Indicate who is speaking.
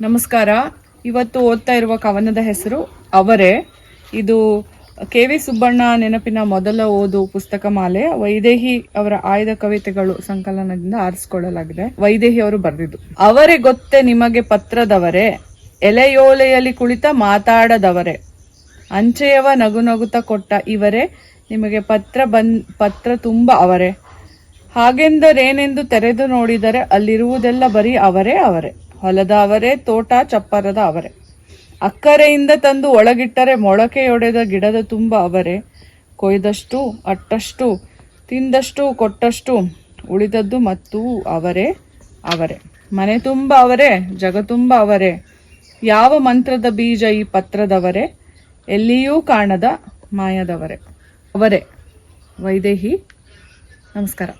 Speaker 1: ನಮಸ್ಕಾರ. ಇವತ್ತು ಓದ್ತಾ ಇರುವ ಕವನದ ಹೆಸರು ಅವರೇ. ಇದು ಕೆ ವಿ ಸುಬ್ಬಣ್ಣ ನೆನಪಿನ ಮೊದಲ ಓದು ಪುಸ್ತಕ ಮಾಲೆ ವೈದೇಹಿ ಅವರ ಆಯ್ದ ಕವಿತೆಗಳು ಸಂಕಲನದಿಂದ ಆರಿಸಿಕೊಳ್ಳಲಾಗಿದೆ. ವೈದೇಹಿ ಅವರು ಬರೆದಿದ್ದು, ಅವರೇ ಗೊತ್ತೇ ನಿಮಗೆ ಪತ್ರದವರೇ, ಎಲೆಯೋಲೆಯಲ್ಲಿ ಕುಳಿತ ಮಾತಾಡದವರೇ, ಅಂಚೆಯವ ನಗು ನಗುತ ಕೊಟ್ಟ ಇವರೇ, ನಿಮಗೆ ಪತ್ರ ಬಂದ್, ಪತ್ರ ತುಂಬ ಅವರೇ. ಹಾಗೆಂದರೇನೆಂದು ತೆರೆದು ನೋಡಿದರೆ ಅಲ್ಲಿರುವುದೆಲ್ಲ ಬರೀ ಅವರೇ ಅವರೇ. ಹೊಲದ ಅವರೇ, ತೋಟ ಚಪ್ಪರದ ಅವರೇ. ಅಕ್ಕರೆಯಿಂದ ತಂದು ಒಳಗಿಟ್ಟರೆ ಮೊಳಕೆಯೊಡೆದ ಗಿಡದ ತುಂಬ ಅವರೇ. ಕೊಯ್ದಷ್ಟು, ಅಟ್ಟಷ್ಟು, ತಿಂದಷ್ಟು, ಕೊಟ್ಟಷ್ಟು ಉಳಿದದ್ದು ಮತ್ತು ಅವರೇ ಅವರೇ. ಮನೆ ತುಂಬ ಅವರೇ, ಜಗ ತುಂಬ ಅವರೇ. ಯಾವ ಮಂತ್ರದ ಬೀಜ ಈ ಪತ್ರದವರೇ? ಎಲ್ಲಿಯೂ ಕಾಣದ ಮಾಯದವರೇ. ಅವರೇ. ವೈದೇಹಿ. ನಮಸ್ಕಾರ.